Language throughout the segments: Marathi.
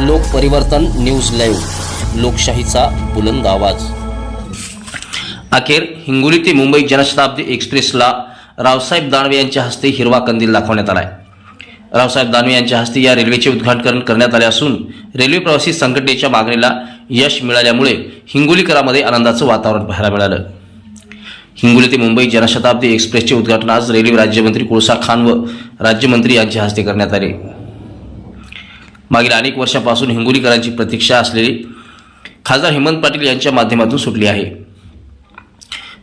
लोक परिवर्तन न्यूज लाईव्ह लोकशाहीचा बुलंद आवाज. अखेर हिंगोली ते मुंबई जनशताब्दी एक्सप्रेसला रावसाहेब दानवे यांच्या हस्ते हिरवा कंदील दाखवण्यात आला आहे रावसाहेब दानवे यांच्या हस्ते या रेल्वेचे उद्घाटन करण्यात आले असून रेल्वे प्रवासी संघटनेच्या मागणीला यश मिळाल्यामुळे हिंगोलीकरामध्ये आनंदाचं वातावरण पाहायला मिळालं. हिंगोली ते मुंबई जनशताब्दी एक्सप्रेसचे उद्घाटन आज रेल्वे राज्यमंत्री कोळसा खान व राज्यमंत्री यांच्या हस्ते करण्यात आले. मागील अनेक वर्षापासून हिंगोलीकरांची प्रतीक्षा असलेली खासदार हेमंत पाटील यांच्या माध्यमातून सुटली आहे.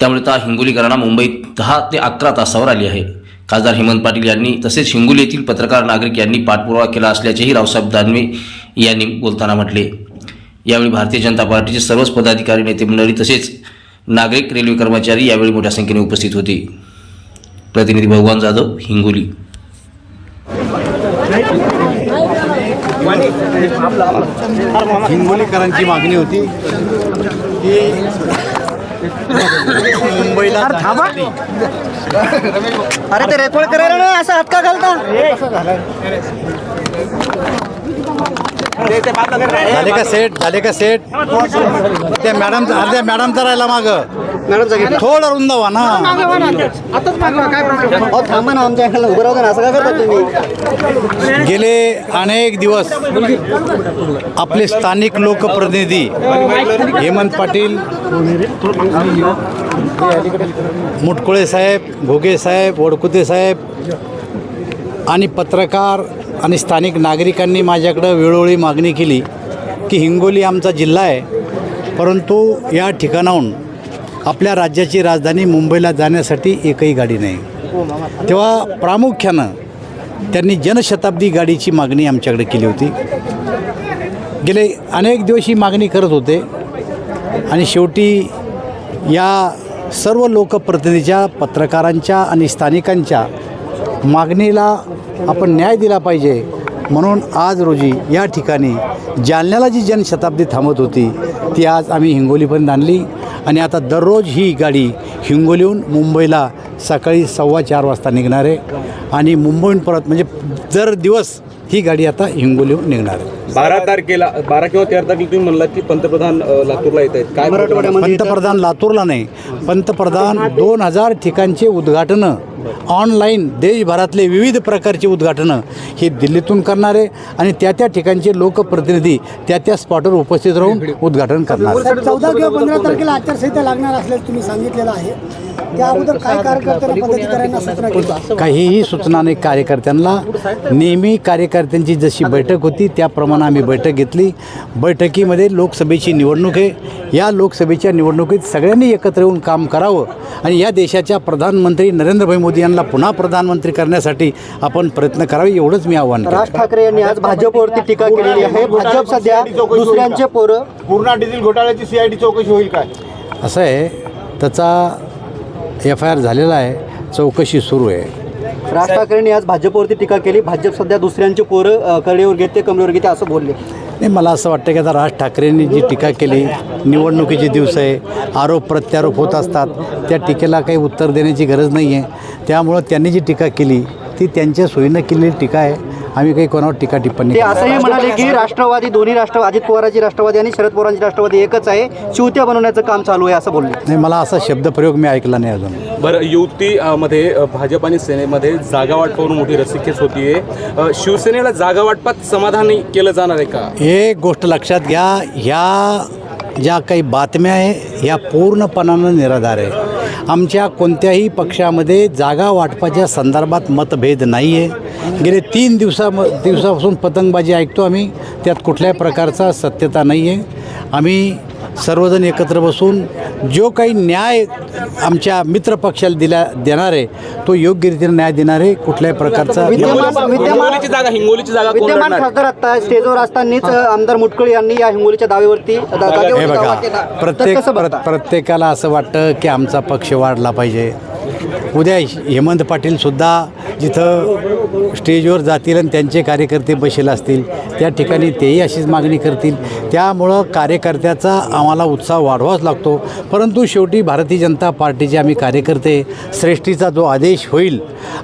त्यामुळे आता हिंगोलीकरांना मुंबईत दहा ते अकरा तासावर आली आहे. खासदार हेमंत पाटील यांनी तसेच हिंगोली येथील पत्रकार नागरिक यांनी पाठपुरावा केला असल्याचेही रावसाहेब दानवे यांनी बोलताना म्हटले. यावेळी भारतीय जनता पार्टीचे सर्वच पदाधिकारी नेते मंडळी तसेच नागरिक रेल्वे कर्मचारी यावेळी मोठ्या संख्येने उपस्थित होते. प्रतिनिधी भगवान जाधव हिंगोली. हिंगोलीकरांची मागणी होती की मुंबईला अरे ते रेकॉर्ड करायला ना असा हात का घालता. झाले का सेट? झाले का सेट? त्या मॅडम अर्ध्या मॅडमचा राहिला माग. मॅडम थोडं रुंद व्हा ना. अहो थांबा ना आमच्या उभं राहू दे ना असं का करता तुम्ही? गेले अनेक दिवस आपले स्थानिक लोकप्रतिनिधी हेमंत पाटील मुटकुळे साहेब घोगे साहेब वडकुते साहेब आणि पत्रकार आणि स्थानिक नागरिकांनी माझ्याकडं वेळोवेळी मागणी केली की हिंगोली आमचा जिल्हा आहे परंतु या ठिकाणाहून आपल्या राज्याची राजधानी मुंबईला जाण्यासाठी एकही गाडी नाही. तेव्हा प्रामुख्यानं त्यांनी जनशताब्दी गाडीची मागणी आमच्याकडे केली होती. गेले अनेक दिवस ही मागणी करत होते. आणि शेवटी या सर्व लोकप्रतिनिधीच्या पत्रकारांच्या आणि स्थानिकांच्या मागणीला आपण न्याय दिला पाहिजे. म्हणून आज रोजी या ठिकाणी जालन्याला जी जनशताब्दी थांबत होती ती आज आम्ही हिंगोलीपर्यंत आणली. आणि आता दररोज ही गाडी हिंगोलीहून मुंबईला सकाळी सव्वा चार वाजता निघणार आहे. आणि मुंबईहून परत म्हणजे दर दिवस ही गाडी आता हिंगोलीहून निघणार आहे. बारा तारखेला बारा किंवा तेरा तारखेला तुम्ही म्हणलात की पंतप्रधान अ, लातूरला येत आहेत. काय मराठवाड्यामध्ये पंतप्रधान लातूरला नाही. पंतप्रधान दोन हजार ठिकाणचे उद्घाटनं ऑनलाईन देशभरातले विविध प्रकारचे उद्घाटनं हे दिल्लीतून करणार आहे आणि त्या त्या ठिकाणचे लोकप्रतिनिधी त्या त्या स्पॉटवर उपस्थित राहून उद्घाटन करणार आहे. चौदा किंवा पंधरा तारखेला आचारसंहिता लागणार असल्याचं तुम्ही सांगितलेलं आहे. त्या अगोदर काय कार्यकर्त्यांना पदाधिकाऱ्यांना सूचना केली? काहीही सूचना नाही कार्यकर्त्यांना. नेहमी कार्यकर्त्यांची जशी बैठक होती त्याप्रमाणे आम्ही बैठक घेतली. बैठकीमध्ये लोकसभेची निवडणूक आहे. या लोकसभेच्या निवडणुकीत सगळ्यांनी एकत्र येऊन काम करावं आणि या देशाच्या प्रधानमंत्री नरेंद्रभाई मोदी यांना पुन्हा प्रधानमंत्री करण्यासाठी आपण प्रयत्न करावे एवढंच मी आव्हान करतो. राज ठाकरे यांनी आज भाजपवरती टीका केलेली आहे. भाजप सध्या दुसऱ्यांचे पोरं पूर्णा डिझेल घोटाळ्याची सीआयडी चौकशी होईल काय असं आहे. त्याचा एफ आय आर झालेला आहे. चौकशी सुरू आहे. राज ठाकरेंनी आज भाजपवरती टीका केली. भाजप सध्या दुसऱ्यांचे पोरं कडेवर घेते कमरेवर घेते असं बोलले. नाही मला असं वाटतं की आता राज ठाकरेंनी जी टीका केली निवडणुकीचे दिवस आहे आरोप प्रत्यारोप होत असतात त्या टीकेला काही उत्तर देण्याची गरज नाही आहे त्यामुळं त्यांनी जी टीका केली ती त्यांच्या सोयीनं केलेली टीका आहे. आम्ही काही कोणावर टीका टिप्पणी ते. असंही म्हणाले की राष्ट्रवादी दोन्ही राष्ट्रवादी अजित पवारांची राष्ट्रवादी आणि शरद पवारांची राष्ट्रवादी एकच आहे. चिवत्या बनवण्याचं काम चालू आहे असं बोलले. नाही मला असा शब्दप्रयोग मी ऐकला नाही अजून. बरं युती अ, मध्ये अ, भाजप आणि सेनेमध्ये जागा वाटपावरून मोठी रस्सीखेच होतीये शिवसेनेला जागा वाटपात समाधानी केलं जाणार आहे का? एक गोष्ट लक्षात घ्या ह्या ज्या काही बातम्या आहे ह्या पूर्णपणानं निराधार आहे. आमच्या कोणत्याही पक्षामध्ये जागा वाटपाच्या संदर्भात मतभेद नाही आहे गेले तीन दिवसा दिवसापासून पतंगबाजी ऐकतो आम्ही. त्यात कुठल्याही प्रकारचा सत्यता नाही आहे आम्ही सर्वजण एकत्र बसून जो काही न्याय आमच्या मित्र पक्षाला दिला देणार आहे तो योग्यरीतीने न्याय देणार आहे कुठल्याही प्रकारचा विद्यमान विद्यमान हिंगोलीची जागा हिंगोलीची जागा कोण विद्यमान लढणार? खासदार आता स्टेजवर असतानाच आमदार मुटकुळे यांनी या हिंगोलीच्या दावेवरती दा- हे बघा केला तर प्रत्येक कसं प्र- बघता? प्रत्येकाला असं वाटतं की आमचा पक्ष वाढला पाहिजे उद्या हेमंत पाटीलसुद्धा जिथं स्टेजवर जातील आणि त्यांचे कार्यकर्ते बसेल असतील त्या ठिकाणी तेही अशीच मागणी करतील. त्यामुळं कार्यकर्त्याचा आम्हाला उत्साह वाढवाच लागतो. परंतु शेवटी भारतीय जनता पार्टीचे आम्ही कार्यकर्ते श्रेष्ठीचा जो आदेश होईल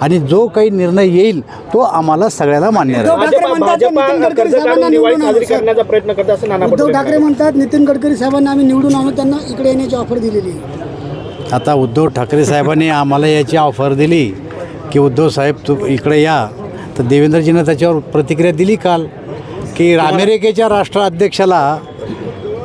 आणि जो काही निर्णय येईल तो आम्हाला सगळ्याला मान्य राहील. उद्धव ठाकरे म्हणतात नितीन गडकरी साहेबांना निवडून आणू करण्याचा प्रयत्न करत असं नाना उद्धव ठाकरे म्हणतात नितीन गडकरी साहेबांना आम्ही निवडून आणू त्यांना इकडे येण्याची ऑफर दिलेली आहे. आता उद्धव ठाकरे साहेबांनी आम्हाला याची ऑफर दिली की उद्धव साहेब तू इकडे या. तर देवेंद्रजीनं त्याच्यावर प्रतिक्रिया दिली काल की अमेरिकेच्या राष्ट्राध्यक्षाला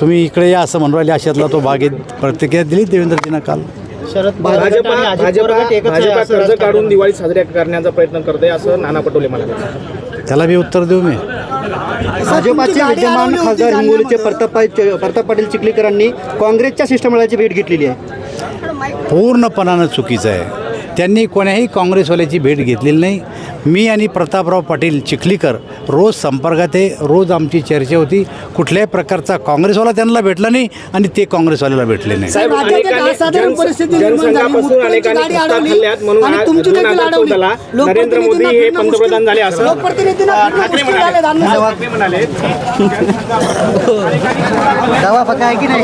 तुम्ही इकडे या असं म्हणून राहिले. अशातला तो भाग आहे. प्रतिक्रिया दिली देवेंद्रजीनं काल. भाजपा भाजपा भाजपा कर्ज काढून दिवाळी साजरी करण्याचा प्रयत्न करते असं नाना पटोले म्हणाले. त्याला मी उत्तर देऊ मी. भाजपाचे विद्यमान खासदार हिंगोलीचे प्रताप प्रताप पाटील चिखलीकरांनी काँग्रेसच्या शिष्टमंडळाची भेट घेतलेली आहे. पूर्णपणानं चुकीचं आहे. त्यांनी कोण्याही काँग्रेसवाल्याची भेट घेतलेली नाही. मी आणि प्रतापराव पाटील चिखलीकर रोज संपर्कात आहे रोज आमची चर्चा होती. कुठल्याही प्रकारचा काँग्रेसवाला त्यांना भेटला नाही आणि ते काँग्रेसवाल्याला भेटले नाही. साहेब, राज्यात एक असाधारण जन- परिस्थिती निर्माण झाली. जनसंघापासून मुख्यमंत्री अनेकांनी गाडी सत्ता अडवली खाल्ल्यात म्हणून आणि आज तुमची जून देखील आता अडवली. चौदाला नरेंद्र लोकप्रतिनिधींना मोदी हे फिरणं पंतप्रधान मुश्किल. झाले असं. लोकप्रतिनिधींना फिरणं ठाकरे मुश्किल झालं, म्हणाले धान्य ठाकरे म्हणाले. दावा पक्का आहे की नाही?